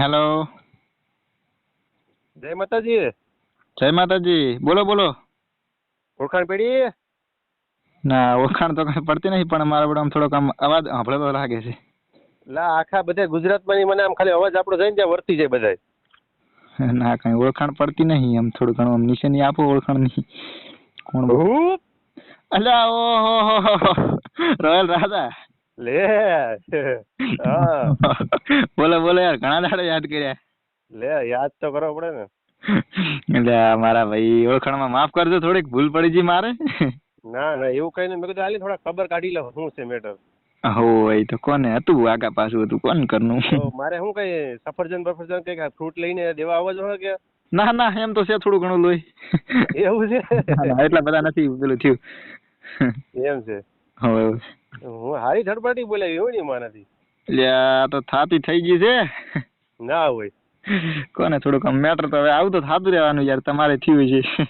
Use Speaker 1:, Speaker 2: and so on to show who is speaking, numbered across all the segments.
Speaker 1: Hello
Speaker 2: જય માતાજી.
Speaker 1: જય માતાજી. બોલો બોલો.
Speaker 2: ઓળખાણ પડી?
Speaker 1: ના ઓળખાણ તો કઈ પડતી નહીં પણ મારા બધા આમ થોડોક આમ અવાજ સાંભળેલો લાગે છે.
Speaker 2: લા આખા બધા ગુજરાતમાં ની મને આમ ખાલી અવાજ આપણો જઈને ત્યાં વર્તી જાય બધાય.
Speaker 1: ના કઈ ઓળખાણ પડતી નહીં આમ થોડું ઘણું આમ નિશાની આપો ઓળખાણ નહીં. કોણ? અલ્યા ઓહો રોયલ રાજા.
Speaker 2: લે.
Speaker 1: બોલે બોલે યાર ઘણા દાડે યાદ કર્યા.
Speaker 2: લે યાદ તો કરવો પડે ને.
Speaker 1: એટલે મારા ભાઈ ઓળખાણમાં માફ કરજો થોડીક ભૂલ પડી ગઈ મારે.
Speaker 2: ના ના એવું કઈ નહીં મેં કીધું હાલી થોડા ખબર કાઢી લો શું છે મેટર
Speaker 1: હો એ તો કોને હતું આગા પાછું હતું કોણ કરનું?
Speaker 2: મારે શું કઈ સફરજન બફરજન કઈ ફ્રૂટ લઈને દેવા આવવા જોઈએ કે?
Speaker 1: ના ના એમ તો છે થોડું ઘણું લોહી.
Speaker 2: એવું છે?
Speaker 1: એટલા બધા નથી પેલું થયું.
Speaker 2: એમ છે.
Speaker 1: હવે
Speaker 2: હું હારી ધડપાટી બોલાવી હોય ને મારાથી
Speaker 1: એટલે આ તો થાતી થઈ ગઈ છે.
Speaker 2: ના હોય.
Speaker 1: કોને થોડુંક આમ મેટર તો હવે આવું તો થાતું રહેવાનું યાર તમારે થયું છે.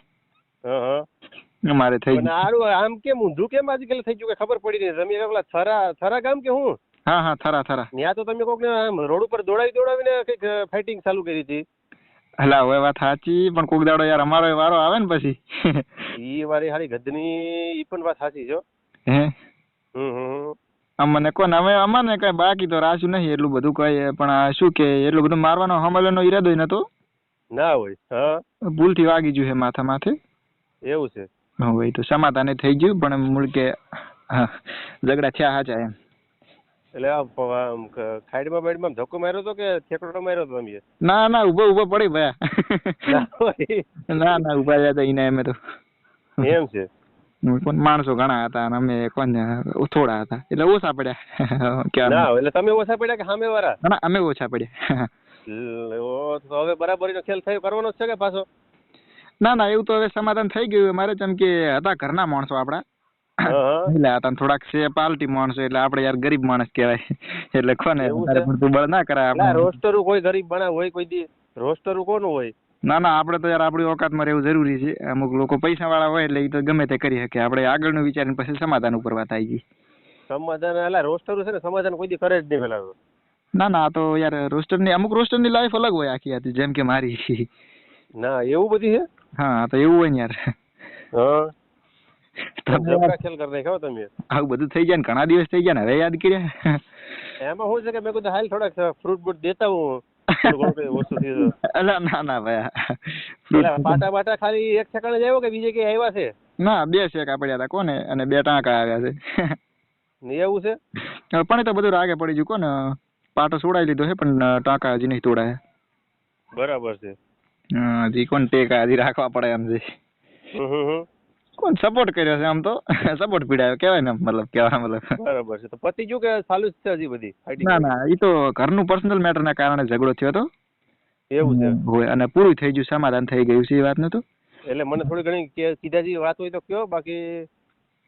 Speaker 1: અમારે થઈ ગયું.
Speaker 2: આરું આમ કેમ ઊંધું કેમ આજકાલ થઈ ગયું કે ખબર પડી નહીં તમે પેલા થરા થરા ગામ કે હું?
Speaker 1: હા હા થરા થરા.
Speaker 2: ત્યાં તો તમે કોકને રોડ ઉપર દોડાવી દોડાવીને કંઈક ફાઇટિંગ ચાલુ કરી હતી.
Speaker 1: હલા હવે વાત સાચી પણ કોક દાડો યાર અમારો વારો આવે ને પછી.
Speaker 2: ઈ વારી હારી ગદની ઈ પણ વાત સાચી જો હો.
Speaker 1: હે
Speaker 2: હમ હમ. હમ.
Speaker 1: અમને કોને અમે અમાને કઈ બાકી તો રાખ્યું નહીં એટલું બધું કઈ પણ શું કે એટલું બધું મારવાનો હમલેનો ઈરાદો નતો
Speaker 2: ના હોય હા.
Speaker 1: ભૂલથી વાગી ગયું છે માથા માથે?
Speaker 2: એવું છે.
Speaker 1: હવે એ તો સમાધાન થઈ ગયું પણ મૂળ કે હા ઝઘડા થયા હાચા એમ.
Speaker 2: એટલે આમ ખાઈડમાં બાઈડમાં ધક્કો માર્યો તો કે ઠેકડો માર્યો તો તમે
Speaker 1: ના ના ઊભો ઊભો પડી ભયા
Speaker 2: ના
Speaker 1: ના ઊભા રહ્યા હતા એને અમે તો.
Speaker 2: એમ છે.
Speaker 1: પણ માણસો ઘણા હતા અને અમે કોણ થોડા હતા. એટલે ઓછા પડ્યા. કે
Speaker 2: ના એટલે તમે ઓછા પડ્યા કે સામે વાળા
Speaker 1: ના અમે ઓછા પડ્યા.
Speaker 2: તો હવે બરાબરીનો ખેલ થયો કરવાનો છે કે પાછો?
Speaker 1: ના ના એવું તો હવે સમાધાન થઈ ગયું મારે જેમ કે હતા ઘરના માણસો આપડા. એટલે હતા થોડાક છે પાલટી માણસો એટલે આપણે યાર ગરીબ માણસ કહેવાય. એટલે કોને બળ ના કરાય.
Speaker 2: રોસ્ટરું કોઈ ગરીબ બનાવ હોય કોઈ દી. રોસ્ટરું કોનું હોય?
Speaker 1: ના ના આપણે તો યાર આપણી ઓકાતમાં રહેવું જરૂરી છે. અમુક લોકો પૈસા વાળા હોય એટલે એ તો ગમે તે કરી શકે. આપણે આગળનું વિચારીને પછી સમાધાન ઉપર વાત આવી ગઈ.
Speaker 2: સમાધાન એટલે રોસ્ટર છે ને સમાધાન કોઈ દી કરે જ નહીં પેલા
Speaker 1: ના ના તો યાર રોસ્ટરની અમુક રોસ્ટરની લાઈફ અલગ હોય આખી આખી જેમ કે મારી.
Speaker 2: ના એવું બધી છે?
Speaker 1: હા તો એવું હોય ને યાર.
Speaker 2: હા. ખેલ કરી નાખ્યો તમે.
Speaker 1: આવું બધું થઈ જાય ને ઘણા દિવસ થઈ ગયા ને હવે યાદ કર્યા.
Speaker 2: એમાં શું છે કે મેં કીધું હાલ થોડાક ફ્રૂટ બૂટ દેતા હું.
Speaker 1: અલા ના ના ભાઈ.
Speaker 2: પાટા બાટા ખાલી એક સેકન્ડ જ આવ્યો કે બીજે કઈ આવ્યા છે?
Speaker 1: ના બે શેકા પડ્યા હતા કોને? અને બે ટાંકા આવ્યા છે.
Speaker 2: એવું છે?
Speaker 1: પણ એ તો બધું રાગે પડી ગયું કોને? પાટો છોડાઈ લીધો છે પણ ટાંકા હજી નહીં તોડાયા.
Speaker 2: બરાબર છે.
Speaker 1: હા, હજી કોણ ટેકા હજી રાખવા પડે એમ છે. કોણ સપોર્ટ કર્યો છે આમ તો? સપોર્ટ પીડાયો કહેવાય ને મતલબ કહેવાય મતલબ.
Speaker 2: બરાબર છે. તો પતિ ગયું કે ચાલુ જ છે હજી બધી
Speaker 1: ના ના એ તો ઘરનું પર્સનલ મેટર ના કારણે ઝઘડો થયો હતો.
Speaker 2: એવું છે.
Speaker 1: હોય અને પૂરું થઈ ગયું સમાધાન થઈ ગયું છે એ વાત નતું
Speaker 2: એટલે મને થોડી ઘણી કીધા જેવી વાત હોય તો કયો બાકી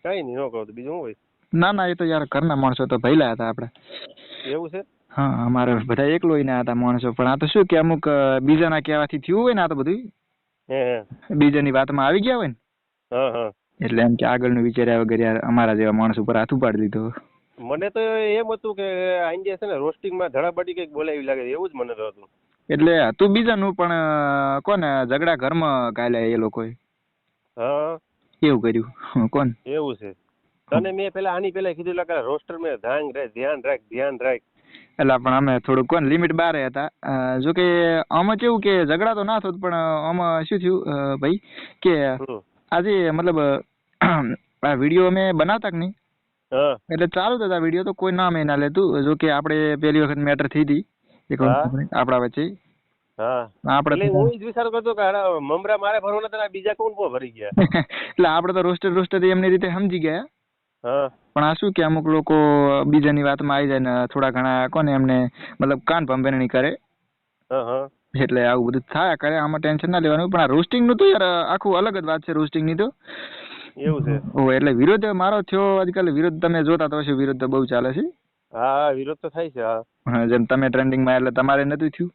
Speaker 2: કઈ નહીં ન કહો બીજું શું હોય?
Speaker 1: ના ના એ તો યાર ઘરના માણસો તો ભયલા હતા આપણે
Speaker 2: એવું છે?
Speaker 1: હા અમારે બધા એકલો ના હતા માણસો પણ આ તો શું કે અમુક બીજાના કહેવાથી થયું હોય ને આ તો બધું બીજાની વાતમાં આવી ગયા હોય ને? એટલે એમ કે આગળનું વિચાર્યા વગર અમારા જેવા માણસ ઉપર હાથ ઉપાડી દીધો.
Speaker 2: મને તો એમ હતું કે આઈન્ડિયા છે ને રોસ્ટિંગમાં ધડાબડી કંઈક બોલાવી લાગે એવું જ મને તો હતું.
Speaker 1: એટલે હતું બીજાનું પણ કોને ઝઘડા ઘરમાં કાલે એ લોકોએ?
Speaker 2: હા.
Speaker 1: એવું કર્યું. કોણ
Speaker 2: એવું છે. તને મેં પેલા આની પેલા કીધું એટલે રોસ્ટર મેં ધ્યાન રાખ ધ્યાન રાખ ધ્યાન રાખ.
Speaker 1: એટલે પણ અમે થોડુંક કોણ લિમિટ બારે હતા. જો કે આમાં કેવું કે ઝઘડા તો ના થત પણ આમાં શું થયું ભાઈ કે. આજે મતલબ આ વીડિયો અમે બનાવતા કે નહીં? એટલે ચાલુ થતા હતા વીડિયો તો કોઈ નામ એના લેતું જો કે આપણે પહેલી વખત મેટર થઈ હતી. એક આપણા વચ્ચે. આપણે
Speaker 2: હું જ વિચાર કરતો કે મમરા મારે ભરવાના હતા બીજા કોણ ભરી ગયા?
Speaker 1: એટલે આપણે તો રોસ્ટર રોસ્ટર એમની રીતે સમજી ગયા. પણ આ શું કે અમુક લોકો બીજાની વાતમાં આવી જાય ને થોડા ઘણા કોને એમને મતલબ કાન ભંભેરણી કરે. એટલે આવું બધું થાય. કરે આમાં ટેન્શન ના લેવાનું. પણ આ રોસ્ટિંગનું તો યાર આખું અલગ જ વાત છે રોસ્ટિંગની તો.
Speaker 2: એવું છે.
Speaker 1: ઓ એટલે વિરોધ મારો થયો. આજકાલ વિરોધ તમે જોતા તો હશો વિરોધ તો બહુ ચાલે છે.
Speaker 2: હા વિરોધ તો થાય છે હા.
Speaker 1: જેમ તમે ટ્રેન્ડિંગમાં એટલે તમારે નથી થયું.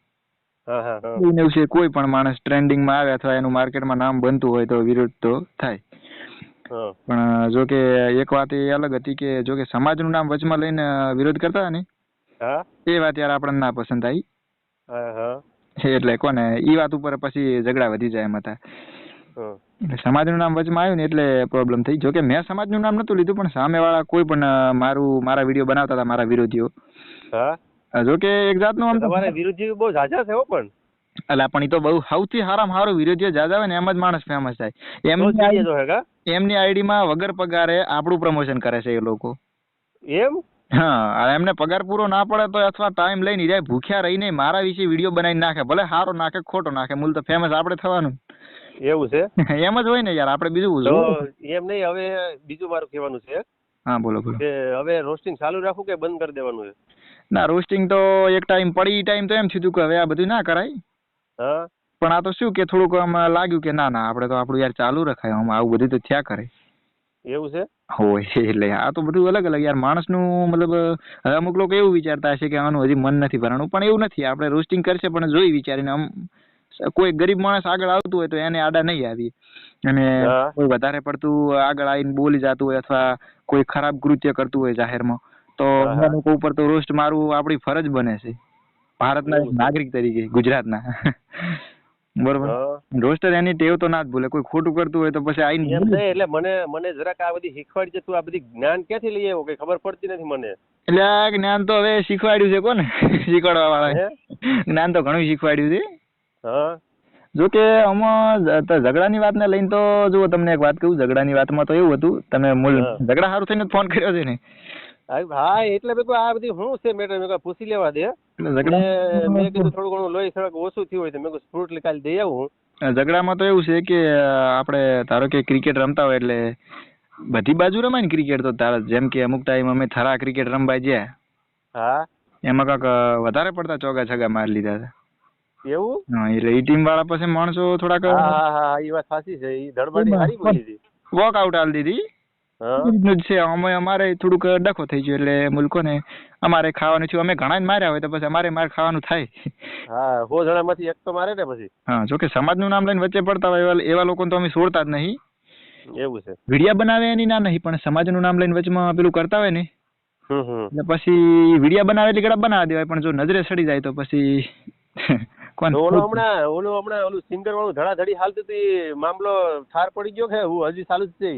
Speaker 1: કોઈ પણ માણસ ટ્રેન્ડિંગમાં આવે અથવા એનું માર્કેટમાં નામ બનતું હોય તો વિરોધ તો થાય. પણ જો કે એક વાત એ અલગ હતી કે જો કે સમાજનું નામ વચમાં લઈને વિરોધ કરતા ને? એ વાત યાર આપણને ના પસંદ આવી. એટલે કોને? ઈ વાત ઉપર પછી ઝઘડા વધી જાય એમ હતા. એટલે સમાજનું નામ વચમાં આવ્યું ને એટલે પ્રોબ્લેમ થઈ જોકે મેં સમાજનું નામ નતું લીધું પણ સામેવાળા કોઈ પણ મારું મારા વીડિયો બનાવતા હતા મારા વિરોધીઓ. જોકે એક જાતનું આમ તો-
Speaker 2: તમારે બહુ ઝાઝા છે હો પણ.
Speaker 1: અલા પણ ઈ તો બહુ સૌથી સારામાં સારું વિરોધીઓ જાજા હોય ને એમ જ માણસ ફેમસ થાય. એમની એમની આઈડી આઈડીમાં વગર પગારે આપણું પ્રમોશન કરે છે એ લોકો.
Speaker 2: એમ?
Speaker 1: હા એમને પગાર પૂરો ના પડે તો અથવા ટાઈમ લઈને જાય ભૂખ્યા રહીને મારા વિશે વીડિયો બનાવીને નાખે ભલે સારો નાખે ખોટો નાખે મૂળ તો ફેમસ આપણે થવાનું.
Speaker 2: એવું છે?
Speaker 1: એમ જ હોય ને યાર આપણે બીજું
Speaker 2: એમ નહીં હવે બીજું મારું કહેવાનું છે
Speaker 1: હા બોલો બોલો.
Speaker 2: હવે રોસ્ટિંગ ચાલુ રાખવું કે બંધ કરી દેવાનું છે?
Speaker 1: ના રોસ્ટિંગ તો એક ટાઈમ પડી ટાઈમ તો એમ થયું કે હવે આ બધું ના કરાય.
Speaker 2: હા.
Speaker 1: પણ આ તો શું કે થોડુંક આમ લાગ્યું કે ના ના આપણે તો આપણું યાર ચાલુ રખાય આમ આવું બધું તો થયા કરે.
Speaker 2: એવું છે?
Speaker 1: હોય એટલે આ તો બધું અલગ અલગ યાર. માણસનું મતલબ અમુક લોકો એવું વિચારતા હશે કે આનું હજી મન નથી ભરાણું. પણ એવું નથી. આપણે રોસ્ટિંગ કરશે પણ જોઈ વિચારીને આમ કોઈ ગરીબ માણસ આગળ આવતું હોય તો એને આડા નહીં આવી અને કોઈ વધારે પડતું આગળ આવીને બોલી જતું હોય અથવા કોઈ ખરાબ કૃત્ય કરતું હોય જાહેરમાં તો. લોકો ઉપર તો રોસ્ટ મારવું આપણી ફરજ બને છે. ભારતના. નાગરિક તરીકે ગુજરાતના. બરોબર. રોસ્ટર એની ટેવ તો ના જ ભૂલે. કોઈ ખોટું કરતું હોય તો પછી
Speaker 2: એમ નહીં એટલે મને મને જરાક આ બધી શીખવાડી છે તું આ બધી જ્ઞાન ક્યાંથી લઈ આવ્યો? કઈ ખબર પડતી નથી મને.
Speaker 1: એટલે આ જ્ઞાન તો હવે શીખવાડ્યું છે કોને? શીખવાડવા વાળા જ્ઞાન તો ઘણું શીખવાડ્યું છે.
Speaker 2: હા.
Speaker 1: જો કે આમાં ઝઘડાની વાતને લઈને તો જુઓ તમને એક વાત કહું. ઝઘડાની વાતમાં તો એવું હતું તમે મૂળ ઝઘડા સારું થઈને ફોન કર્યો છે ને.
Speaker 2: ભાઈ હા એટલે મેં આ બધી શું છે મેટર? પૂછી લેવા દે.
Speaker 1: એટલે
Speaker 2: એટલે મેં કીધું થોડું ઘણું લોહી થોડુંક ઓછું થયું હોય તો મેં કીધું ફ્રૂટ કાલે દઈ આવું.
Speaker 1: ઝઘડામાં તો એવું છે કે આપણે ધારો કે ક્રિકેટ રમતા હોય એટલે બધી બાજુ રમાય ને ક્રિકેટ તો તારા જેમ કે અમુક ટાઈમ અમે થરા ક્રિકેટ રમવા ગયા.
Speaker 2: હા.
Speaker 1: એમાં કાંક વધારે પડતા ચોગા છગા મારી લીધા હતા.
Speaker 2: એવું?
Speaker 1: હા એટલે એ ટીમ વાળા પાસે માણસો થોડાક
Speaker 2: હા હા હા એ વાત સાચી છે. એ ધડબડી હારી બોલી હતી.
Speaker 1: વોકઆઉટ આલ દીધી. જ છે. અમે અમારે થોડુંક ડખો થઈ ગયો એટલે મુલકો ને અમારે ખાવાનું થયું. અમે ઘણા માર્યા હોય તો પછી અમારે માર ખાવાનું થાય.
Speaker 2: હા સો જણામાંથી એક તો મારે ને પછી.
Speaker 1: હા જોકે સમાજનું નામ લઈને વચ્ચે પડતા હોય એવા લોકોને તો અમે છોડતા જ નહીં.
Speaker 2: એવું છે.
Speaker 1: વિડિયા બનાવે એની ના નહીં પણ સમાજનું નામ લઈને વચમાં પેલું કરતા હોય ને. એટલે પછી વિડિયા બનાવે એટલે ગળા બનાવી દેવાય પણ જો નજરે સડી જાય તો પછી કોણ
Speaker 2: ઓલો હમણાં ઓલું હમણાં ઓલું સિંગર વાળું ધડાધડી હાલતું હતી મામલો ઠાર પડી ગયો કે હું હજી ચાલુ જ છે?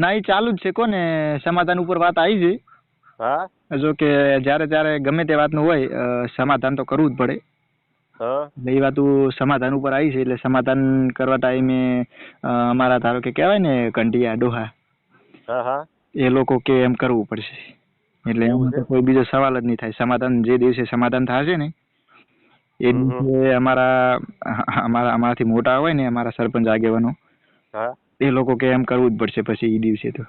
Speaker 1: ના એ ચાલુ જ છે કોને? સમાધાન ઉપર વાત આવી છે
Speaker 2: હા?
Speaker 1: જો કે જ્યારે ત્યારે ગમે તે વાતનું હોય સમાધાન તો કરવું જ પડે. એટલે એ વાત સમાધાન ઉપર આવી છે એટલે સમાધાન કરવા ટાઈમે અમારા ધારો કે કહેવાય ને કંટિયા ડોહા એ લોકો કે એમ કરવું પડશે. એટલે એમાં કોઈ બીજો સવાલ જ નહીં થાય. સમાધાન જે દિવસે સમાધાન થશે ને એ. દિવસે અમારા અમારા અમારાથી મોટા હોય ને અમારા સરપંચ આગેવાનો
Speaker 2: હા.
Speaker 1: એ લોકો કે એમ કરવું જ પડશે પછી એ દિવસે તો.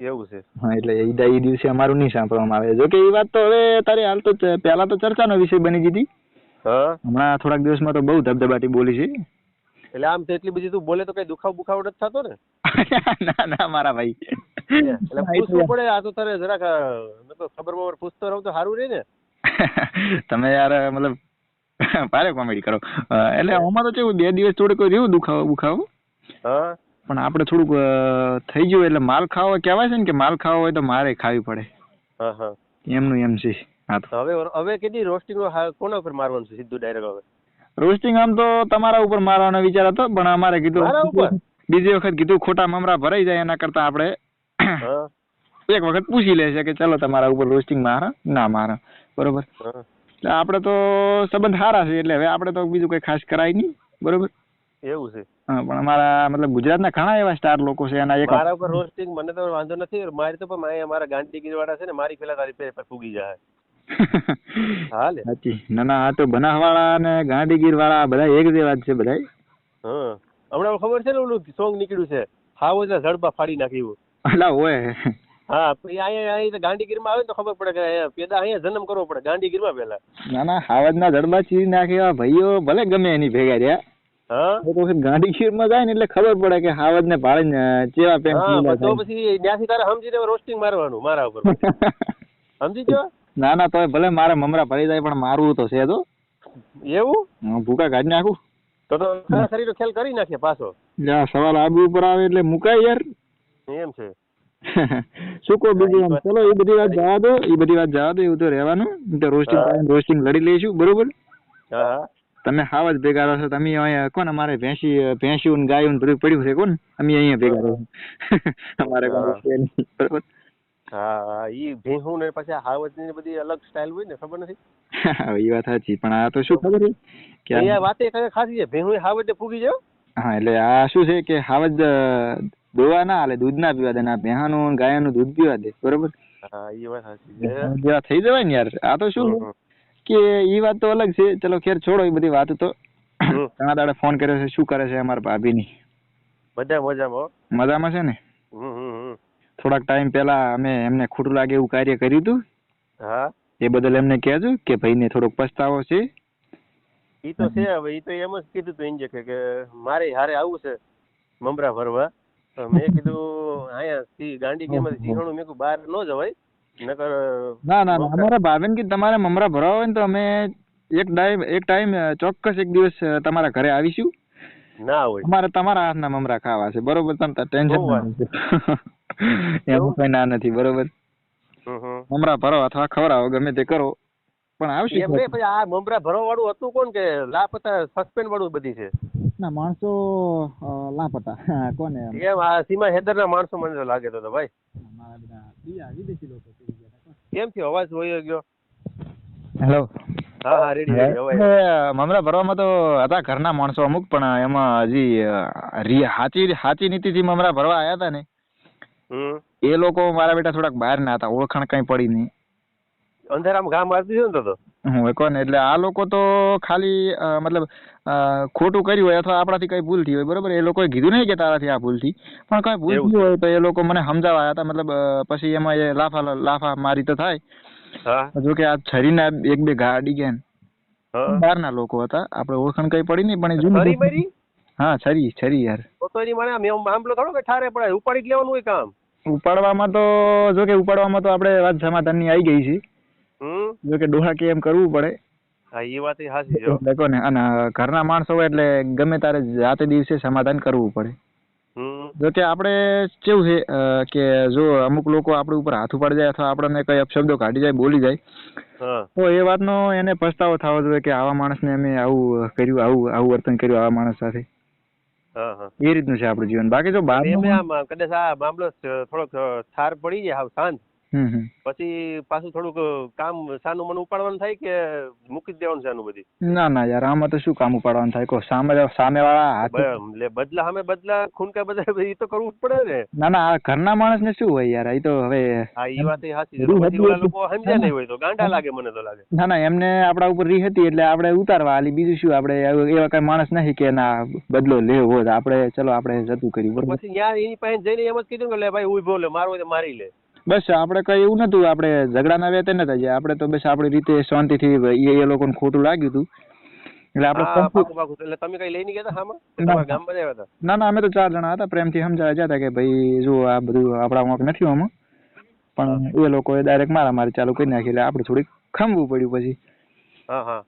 Speaker 2: એવું છે.
Speaker 1: હા એટલે એ એ દિવસે અમારું નહીં સાંભળવામાં આવે. જો કે એ વાત તો હવે તારે હાલ તો પહેલા તો ચર્ચાનો વિષય બની ગઈ હમણાં થોડાક દિવસમાં તો બહુ ધબધબાટી બોલી છે.
Speaker 2: એટલે આમ તો એટલી બધી તું બોલે તો કઈ દુખાવ બુખાવ નથી થતો ને?
Speaker 1: ના ના મારા ભાઈ.
Speaker 2: એટલે પૂછવું પડે આ તો તારે જરાક મતલબ ખબર બબર પૂછતો રહું તો સારું રહે ને?
Speaker 1: તમે યાર મતલબ ભારે કોમેડી કરો. એટલે આમાં તો કેવું બે દિવસ થોડુંક રહ્યું દુખાવો બુખાવો
Speaker 2: હા.
Speaker 1: પણ આપણે થોડુંક થઈ ગયું એટલે માલ ખાવો કહેવાય છે ને કે માલ ખાવો હોય તો મારે ખાવી પડે.
Speaker 2: હા હા.
Speaker 1: એમનું એમ છે. હા તો.
Speaker 2: તો હવે હવે કેટલી રોસ્ટિંગ કોના ઉપર મારવાનું છે સીધું ડાયરેક્ટ હવે?
Speaker 1: રોસ્ટિંગ આમ તો તમારા ઉપર મારવાનો વિચાર હતો પણ અમારે કીધું બીજી વખત કીધું ખોટા મમરા ભરાઈ જાય એના કરતા આપણે એક વખત પૂછી લેશે કે ચલો તમારા ઉપર રોસ્ટિંગ મારા ના મારા બરોબર. એટલે આપણે તો સંબંધ સારા છે એટલે હવે આપણે તો બીજું કઈ ખાસ કરાય નહીં. બરોબર?
Speaker 2: એવું છે.
Speaker 1: હા પણ અમારા મતલબ ગુજરાતના ઘણા એવા સ્ટાર લોકો છે એના એક
Speaker 2: મારા ઉપર રોસ્ટિંગ મને તો વાંધો નથી મારી તો પણ મારી અમારા ગાંધીગીર વાળા છે ને મારી પેલા તારી પે ફૂગી જાય. હાલે.
Speaker 1: સાચી. ના ના આ તો બનાસવાળા અને ગાંધીગીર વાળા બધા એક જેવા જ છે બધા
Speaker 2: હા. હમણાં ખબર છે ને ઓલું સોંગ નીકળ્યું છે? હાવો એટલે ઝડપા ફાડી નાખ્યું
Speaker 1: અલા હોય
Speaker 2: હા અહીંયા ગાંધીગીરમાં આવે તો ખબર પડે કે અહીંયા પેદા અહીંયા જન્મ કરવો પડે ગાંધીગીરમાં પહેલા.
Speaker 1: ના ના હાવજના જડબા ચીરી નાખ્યા ભાઈઓ ભલે ગમે એની ભેગા રહ્યા.
Speaker 2: હા?
Speaker 1: ખીરમાં જાય ને એટલે ખબર પડે કે હાવજ ને ભાળીને ચેવા પેન્ટ
Speaker 2: તો પછી ત્યાંથી તારે સમજીને રોસ્ટિંગ મારવાનું મારા ઉપર સમજી ગયો?
Speaker 1: ના ના તો ભલે મારે મમરા ભરી જાય પણ મારવું તો છે તો
Speaker 2: એવું?
Speaker 1: ભૂકા કાઢી નાખું.
Speaker 2: તો તો શરીર ખેલ કરી નાખીએ પાછો.
Speaker 1: એટલે સવાલ આબુ ઉપર આવે એટલે મુકાય યાર.
Speaker 2: એમ છે.
Speaker 1: શું કહો બીજું આમ? ચલો
Speaker 2: એ
Speaker 1: બધી વાત જવા દો એ બધી વાત જવા દો એવું તો રહેવાનું. તો રોસ્ટિંગ રોસ્ટિંગ લડી લઈશું બરોબર?
Speaker 2: હા.
Speaker 1: તમે હાવ જ ભેગા રહો છો. તમે અહીંયા કોણ? અમારે ભેંસી ભેંસ્યું ને ગાયું ને બધું પડ્યું છે કોણ? અમે અહીંયા ભેગા રહો અમારે નહીં. બરોબર?
Speaker 2: હા હા ઈ ભેહું ને પછી હાવજની બધી અલગ સ્ટાઇલ હોય ને ખબર નથી?
Speaker 1: એ વાત સાચી. પણ આ તો શું ખબર છે કે આ-
Speaker 2: વાત એ ખાસી છે? ભેહું હાવજ ફૂગી જાય
Speaker 1: હા. એટલે આ શું છે કે હાવજ દોવા ના હાલે દૂધ ના પીવા દે ના ભેહાનું ને ગાયાનું દૂધ પીવા દે બરોબર?
Speaker 2: હા ઈ વાત સાચી
Speaker 1: થઈ જવાય ને યાર. આ તો શું? કે ઈ વાત તો અલગ છે. ચલો ખેર છોડો એ બધી વાત તો. ઘણા દાડે ફોન કર્યો છે શું કરે છે અમારા ભાભીની?
Speaker 2: બધા મજામાં.
Speaker 1: મજામાં છે ને. થોડાક ટાઈમ પહેલા અમે એમને ખોટું લાગે એવું કાર્ય કર્યું હતું.
Speaker 2: હા.
Speaker 1: એ બદલ એમને કહેજો કે ભાઈને થોડોક પસ્તાવો છે.
Speaker 2: ઈ તો છે હવે ઈ તો એમ જ કીધું તું ઇન્જે કે મારે હારે આવું છે મમરા ભરવા. તો મેં કીધું અહીંયા સી ગાંડી કેમ સિંહણું મેં કીધું બહાર ન જવાય. નકર
Speaker 1: ના ના અમારા ભાભીને કે તમારે મમરા ભરાવા હોય ને તો અમે એક ટાઈમ એક ટાઈમ ચોક્કસ એક દિવસ તમારા ઘરે આવીશું.
Speaker 2: ના હોય.
Speaker 1: અમારે તમારા હાથના મમરા ખાવા છે. બરોબર? તમે ટેન્શન એવું કઈ ના નથી બરોબર. મમરા ભરો અથવા ખવડાવો ગમે તે કરો. પણ આવશે
Speaker 2: એમ નહીં પછી આ મમરા ભરવા વાળું હતું કોણ કે લાપતા સસ્પેન્ડ વાળું બધી છે?
Speaker 1: ના માણસો લાપતા. કોને
Speaker 2: એમ? આ સીમા હેદર ના માણસો મને લાગે તો ભાઈ.
Speaker 1: વિદેશી લોકો.
Speaker 2: કેમ થયો અવાજ હોય ગયો?
Speaker 1: હેલો
Speaker 2: હા હા રેડી
Speaker 1: મમરા ભરવામાં તો હતા ઘરના માણસો અમુક પણ એમાં હજી હાચી હાચી નીતિથી મમરા ભરવા આયા હતા ને. એ લોકો મારા બેટા થોડાક બહાર ના હતા ઓળખાણ કઈ પડી નહીં.
Speaker 2: અંધારામાં ગામ મારતી છે ને તો
Speaker 1: હું કોને એટલે આ લોકો તો ખાલી મતલબ ખોટું કર્યું હોય અથવા આપણાથી કઈ ભૂલ થઈ હોય બરોબર? એ લોકોએ કીધું નહીં કે તારાથી આ ભૂલ થઈ. પણ કઈ ભૂલ થઈ હોય તો એ લોકો મને સમજાવવા હતા મતલબ પછી એમાં એ લાફા લાફા મારી તો થાય. જો કે આ છરીના એક બે ગાડી ગયા ને. બહારના લોકો હતા. આપણે ઓળખાણ કઈ પડી નહીં પણ હા છરી છરી યાર.
Speaker 2: તો એની મને મામલો થોડો કે ઠારે પડે ઉપાડી લેવાનું હોય કામ.
Speaker 1: ઉપાડવામાં તો જો કે ઉપાડવામાં તો આપણે વાત સમાધાનની આવી ગઈ છે. જો કે ડોહા કે એમ કરવું પડે.
Speaker 2: હા એ વાત સાચી જો
Speaker 1: દેખો ને અને ઘરના માણસો હોય એટલે ગમે તારે જાતે દિવસે સમાધાન કરવું પડે. જો કે આપણે કેવું છે કે જો અમુક લોકો આપણી ઉપર હાથ ઉપાડી જાય અથવા આપણને કઈ અપશબ્દો કાઢી જાય બોલી જાય તો એ વાતનો એને પસ્તાવો થવો જોઈએ કે આવા માણસને અમે આવું કર્યું આવું આવું વર્તન કર્યું આવા માણસ સાથે. એ રીતનું છે આપણું જીવન. બાકી જો બહાર
Speaker 2: કદાચ આ મામલો થોડોક ઠાર પડી જાય શાંત. પછી પાછું થોડુંક કામ સાનું મન ઉપાડવાનું થાય કે મૂકી જ દેવાનું આનું બધી?
Speaker 1: ના ના યાર આમાં તો શું કામ ઉપાડવાનું થાય? કો સામે સામે વાળા
Speaker 2: બદલા સામે બદલા ખૂનકા બદલા એ તો કરવું જ પડે ને.
Speaker 1: ના ના આ ઘરના માણસને શું હોય યાર એ તો હવે
Speaker 2: હા એ વાત સાચી લોકો સમજ્યા નહીં હોય તો ગાંડા લાગે મને તો લાગે.
Speaker 1: ના ના એમને આપડા ઉપર રી હતી એટલે આપણે ઉતારવા આલી બીજું શું આપણે એવા કઈ માણસ નથી કે ના બદલો લેવો આપણે ચલો આપણે જતું કર્યું
Speaker 2: પછી યાર એની પાસે જઈને એમ જ કીધું કે લે ભાઈ ઊભો લે મારો મારી લે.
Speaker 1: બસ આપણે કઈ એવું નતું આપણે ઝઘડાના વેતે નતા જે આપણે તો બસ આપણી રીતે શાંતિથી એ એ લોકોને ખોટું લાગ્યું હતું. એટલે આપણે
Speaker 2: એટલે તમે કઈ લઈને ગયા હતા હામાં?
Speaker 1: ના.
Speaker 2: ગામમાં આવ્યા હતા?
Speaker 1: ના ના અમે તો ચાર જણા હતા. પ્રેમથી સમજાવવા જતા કે ભાઈ જો આ બધું આપણા વાંક નથી આમાં. પણ એ લોકોએ ડાયરેક્ટ મારા મારી ચાલુ કરી નાખી. એટલે આપણે થોડીક ખમવું પડ્યું પછી.
Speaker 2: હા હા.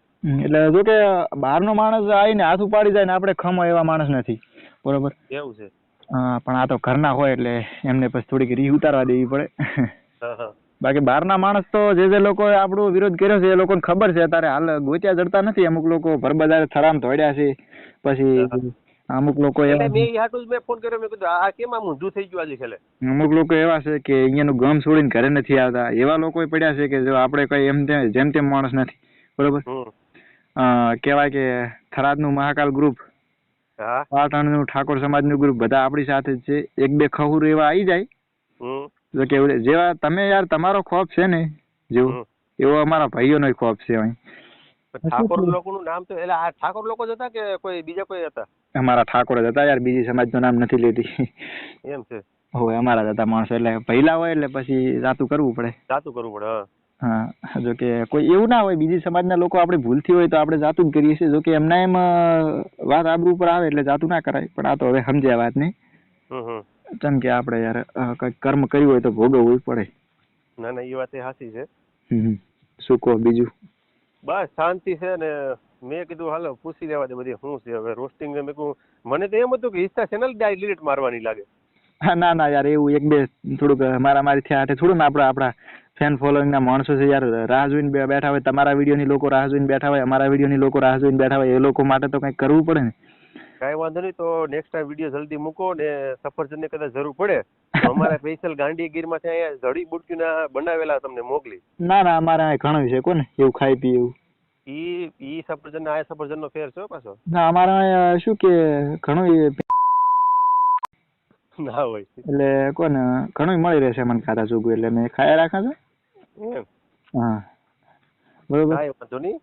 Speaker 1: એટલે જો કે બહારનો માણસ આવીને હાથ ઉપાડી જાય ને આપણે ખમો એવા માણસ નથી. બરોબર?
Speaker 2: એવું છે.
Speaker 1: પણ આ તો ઘરના હોય એટલે એમને પછી થોડીક રી ઉતારવા દેવી પડે. બાકી બહારના માણસ તો જે જે લોકો આપણો વિરોધ કર્યો છે એ લોકોને ખબર છે. અત્યારે હાલ ગોત્યા જડતા નથી. અમુક લોકો ભરબજારે થરામ ધોડ્યા છે. પછી અમુક લોકો એવા
Speaker 2: મેં હાટું જ મેં ફોન કર્યો. મેં કીધું આ કેમ આમ ઊંધું થઈ ગયું આજે છેલ્લે?
Speaker 1: અમુક લોકો એવા છે કે અહીંયાનું ગામ છોડીને ઘરે નથી આવતા. એવા લોકો પડ્યા છે કે જો આપણે કઈ એમ તેમ જેમ તેમ માણસ નથી. બરોબર? કહેવાય કે થરાદનું મહાકાલ ગ્રુપ પાટણનું ઠાકોર સમાજનું ગ્રુપ બધા આપણી સાથે જ છે. એક બે ખહુર એવા આવી જાય.
Speaker 2: તો
Speaker 1: જો જેવા તમે યાર તમારો ખોફ છે ને જેવો. એવો અમારા ભાઈઓનો ખોફ છે અહીં.
Speaker 2: ઠાકોર લોકોનું નામ તો એટલે આ ઠાકોર લોકો જ હતા કે કોઈ બીજા કોઈ હતા?
Speaker 1: અમારા ઠાકોર જ હતા યાર બીજી સમાજનું નામ નથી લેતી.
Speaker 2: એમ છે.
Speaker 1: હોય અમારા જ હતા માણસો એટલે પહેલા હોય એટલે પછી જાતું કરવું પડે.
Speaker 2: જાતું કરવું પડે હા
Speaker 1: જોકે જો કે કોઈ એવું ના હોય બીજી સમાજના લોકો આપણે ભૂલથી હોય તો આપણે જાતું જ કરીએ છીએ. જો કે એમના એમ વાત આબરૂ ઉપર આવે એટલે જાતું ના કરાય પણ આ તો હવે સમજ્યા વાત
Speaker 2: હમ
Speaker 1: જેમ કે આપણે યાર કઈ કર્મ કર્યું હોય તો ભોગવવું પડે.
Speaker 2: ના ના એ વાત એ સાચી છે.
Speaker 1: શું કહો બીજું?
Speaker 2: બસ શાંતિ છે ને મેં કીધું હાલો પૂછી લેવા દે બધી શું છે? હવે રોસ્ટિંગ મેં કહું મને તો એમ હતું કે ઇન્સ્ટા ચેનલ ડિલીટ મારવાની લાગે.
Speaker 1: હા ના ના યાર એવું એક બે થોડુંક મારા મારી થયા હાથે થોડું ને આપણા આપણા ફેન ફોલોઈંગ ના માણસો છે યાર રાહ જોઈને બેઠા હોય તમારા વિડીયોની લોકો રાહ જોઈને બેઠા હોય અમારા વિડીયોની લોકો રાહ જોઈને બેઠા હોય એ લોકો માટે તો કંઈક કરવું પડે ને.
Speaker 2: કાંઈ વાંધો નહીં તો નેક્સ્ટ ટાઈમ વીડિયો જલ્દી મૂકો ને સફરજનને કદાચ જરૂર પડે તો અમારા સ્પેશિયલ ગાંધીગીરમાંથી અહીંયા જડીબુટ્ટીના બનાવેલા તમને મોકલી.
Speaker 1: ના ના અમારે અહીં ઘણું છે કોને? એવું ખાઈ પી એવું.
Speaker 2: ઈ ઈ સફરજન ને આ સફરજનનો ફેર છે પાછો.
Speaker 1: ના અમારે શું કે ઘણું
Speaker 2: ના હોય.
Speaker 1: એટલે કોને ઘણું મળી રહેશે મને ખાતા ચોખ્ખું એટલે મેં ખાયા રાખા છે? હા. બરોબર?
Speaker 2: કાંઈ વાંધો નહીં.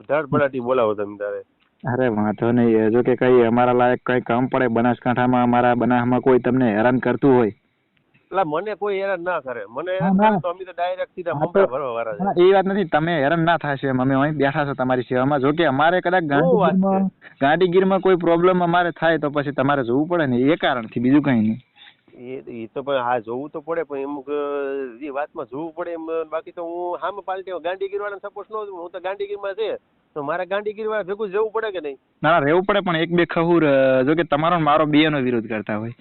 Speaker 2: ધડ બડાટી બોલાવો તમે તારે.
Speaker 1: અરે વાંધો નહીં. જો કે કઈ અમારા લાયક કઈ કામ પડે બનાસકાંઠામાં અમારા બનાસમાં કોઈ તમને હેરાન કરતું હોય
Speaker 2: એટલે મને કોઈ હેરાન ના કરે. મને હેરાન કરે તો અમે તો ડાયરેક્ટ સીધા
Speaker 1: હા,
Speaker 2: ભરવા વાળા છે
Speaker 1: એ વાત નથી. તમે હેરાન ના થશે અમે અહીં બેઠા છો તમારી સેવામાં. જો કે અમારે કદાચ ગાંધીગીરમાં ગાંધીગીરમાં કોઈ પ્રોબ્લેમ અમારે થાય તો પછી તમારે જોવું પડે ને. એ કારણથી બીજું કઈ નહીં.
Speaker 2: એ તો પણ હા જોવું તો પડે પણ અમુક એ વાતમાં જોવું પડે એમ. બાકી તો હું હામે પાલટી ગાંધીગીર વાળાને સપોર્ટ ન હું તો ગાંધીગીરમાં છે. તો મારે ગાંધીગીર વાળા ભેગું જવું પડે કે નહીં?
Speaker 1: ના રહેવું પડે પણ એક બે ખહુર જો કે તમારો મારો બે નો વિરોધ કરતા હોય.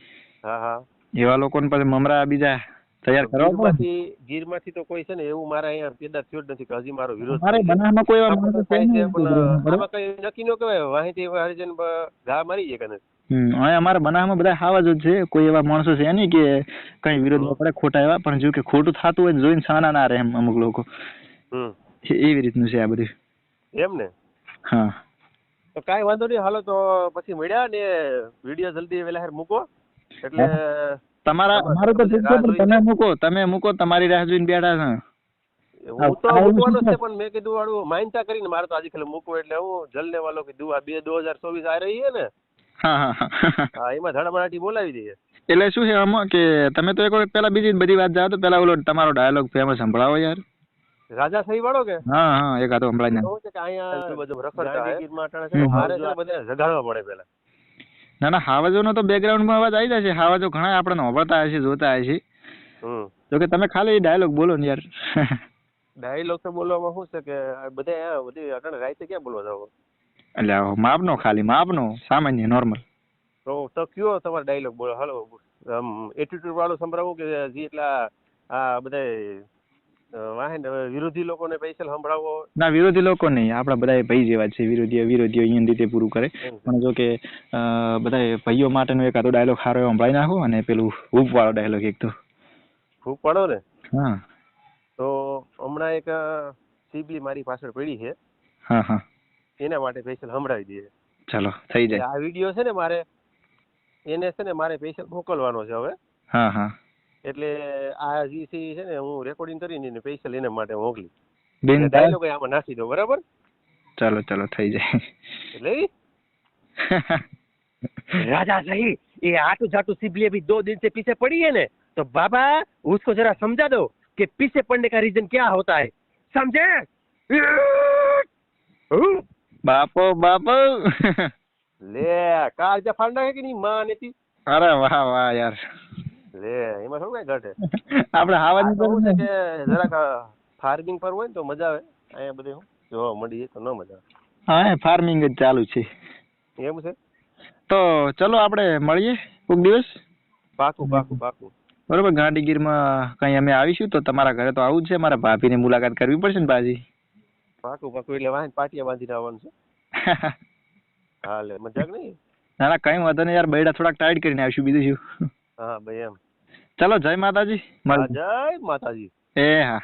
Speaker 2: હા હા.
Speaker 1: એવા લોકોને પાસે મમરા બીજા તૈયાર કરવા પડે ને.
Speaker 2: ગીરમાંથી તો કોઈ છે ને એવું મારા અહીંયા પેદા થયો જ નથી કે હજી મારો વિરોધ
Speaker 1: અમારે
Speaker 2: થાય
Speaker 1: કોઈ એવા માણસ છે
Speaker 2: આમાં કઈ નક્કી ન કહેવાય. વાહીથી હરિજન ઘા મારી જાય કને
Speaker 1: હમ અમારા બનાવમાં બધા હાવા જ છે. કોઈ એવા માણસો છે નહીં કે કઈ વિરોધ પડે ખોટા એવા. પણ જો કે ખોટું થતું હોય ને જોઈને સાના ના રહે એમ અમુક લોકો. એવી રીતનું છે આ બધું.
Speaker 2: એમ ને?
Speaker 1: હા.
Speaker 2: તો કાંઈ વાંધો નહીં. હાલો તો પછી મળ્યા ને વીડિયો જલ્દી વેલા હેર મૂકો. એટલે
Speaker 1: તમારા અમારું તો ઠીક છે પણ તમે મૂકો તમે મૂકો તમારી રાહ જોઈને બેઠા છે.
Speaker 2: હું તો મૂકવાનો છે? પણ મેં કીધું વાળું માનતા કરીને મારે તો આજે ખાલી મૂકવું એટલે હું જલને વાલો કીધું આ બે દો હજાર ચોવીસ આ રહી છે ને.
Speaker 1: હા
Speaker 2: એમાં ધડામડાટી બોલાવી દઈએ.
Speaker 1: એટલે શું છે આમાં કે તમે તો એક વખત પેલા બીજી બધી વાત જાઓ તો પેલા ઓલો તમારો ડાયલોગ ફેમસ સંભળાવો યાર.
Speaker 2: રાજા સહી વાળો કે?
Speaker 1: હા હા એક આ તો નાખો.
Speaker 2: કે અહીંયા બધું રખડતા ગાંધીગીરમાં અટાણે છે મારે ને જગાડવા પડે પેલા
Speaker 1: ના ના હાવાજોનો તો બેકગ્રાઉન્ડમાં અવાજ આવી જશે. હાવાજો ઘણા આપણને હોભળતા છે જોતા હશે
Speaker 2: છે.
Speaker 1: તો કે તમે ખાલી ડાયલોગ બોલો ને યાર.
Speaker 2: ડાયલોગ તો બોલવામાં શું છે કે બધા બધી અટાણે રાતે ક્યાં બોલવા જાવ?
Speaker 1: એટલે માપનો ખાલી માપનો સામાન્ય નોર્મલ
Speaker 2: તો તો કયો તમારો ડાયલોગ બોલો? હાલો એટીટ્યુડ વાળો સંભળાવું કે જે એટલા આ બધા વાહન વિરોધી લોકોને પૈસા સંભળાવો.
Speaker 1: ના વિરોધી લોકો નહીં. આપણા બધા ભાઈ જેવા છે વિરોધીઓ વિરોધીઓ અહીંયા રીતે પૂરું કરે. પણ જો કે બધા ભાઈઓ માટેનો એક આતો ડાયલોગ સારો એવો સંભળાઈ નાખો અને પેલું હૂપ વાળો ડાયલોગ એક તો.
Speaker 2: હૂપ વાળો ને?
Speaker 1: હા.
Speaker 2: તો હમણાં એક સીબી મારી પાછળ પડી છે.
Speaker 1: હા હા.
Speaker 2: એના માટે પૈસા સંભળાવી દઈએ.
Speaker 1: ચાલો થઈ જાય.
Speaker 2: આ વીડિયો છે ને મારે એને છે ને મારે પૈસા મોકલવાનો છે હવે.
Speaker 1: હા હા.
Speaker 2: એટલે આ જે છે ઈ છે ને હું રેકોર્ડિંગ કરીને એને સ્પેશિયલ એના માટે મોકલી
Speaker 1: બેન
Speaker 2: ડાયલોગ આમાં નાખી દો બરાબર
Speaker 1: ચાલો ચાલો થઈ જાય
Speaker 2: એટલે ઈ
Speaker 3: राजा सही ये आटू जाटू सिबली अभी दो दिन से पीछे पड़ी है ने तो बाबा उसको जरा समझा दो कि पीछे पड़ने का रीजन क्या होता है समझे हम्म?
Speaker 1: બાપો બાપો
Speaker 2: લે કાલ જે ફાડ નાખે કે નહીં માં નથી
Speaker 1: અરે વાહ વાહ યાર
Speaker 2: લે એમાં શું કઈ ઘટે?
Speaker 1: આપણે હાવાની
Speaker 2: તો છે કે જરાક ફાર્મિંગ પર હોય ને તો મજા આવે. અહીંયા બધે જોવા મળીએ તો ન મજા
Speaker 1: હા ફાર્મિંગ જ ચાલુ છે.
Speaker 2: એમ છે?
Speaker 1: તો ચલો આપણે મળીએ કોઈક દિવસ?
Speaker 2: પાકું પાકું પાકું.
Speaker 1: બરોબર ગાંધીગીરમાં કઈ અમે આવીશું તો તમારા ઘરે તો આવું જ છે. મારા ભાભીની મુલાકાત કરવી પડશે ને પાછી.
Speaker 2: પાકું પાકું એટલે વાહન પાટિયા બાંધીને આવવાનું છે. હાલે મજાક નહીં?
Speaker 1: ના ના કઈ વાંધો નહીં યાર. બૈડા થોડાક ટાઈટ કરીને આવીશું બીજું શું?
Speaker 2: હા ભાઈ એમ.
Speaker 1: ચલો જય માતાજી.
Speaker 2: જય માતાજી.
Speaker 1: એ હા.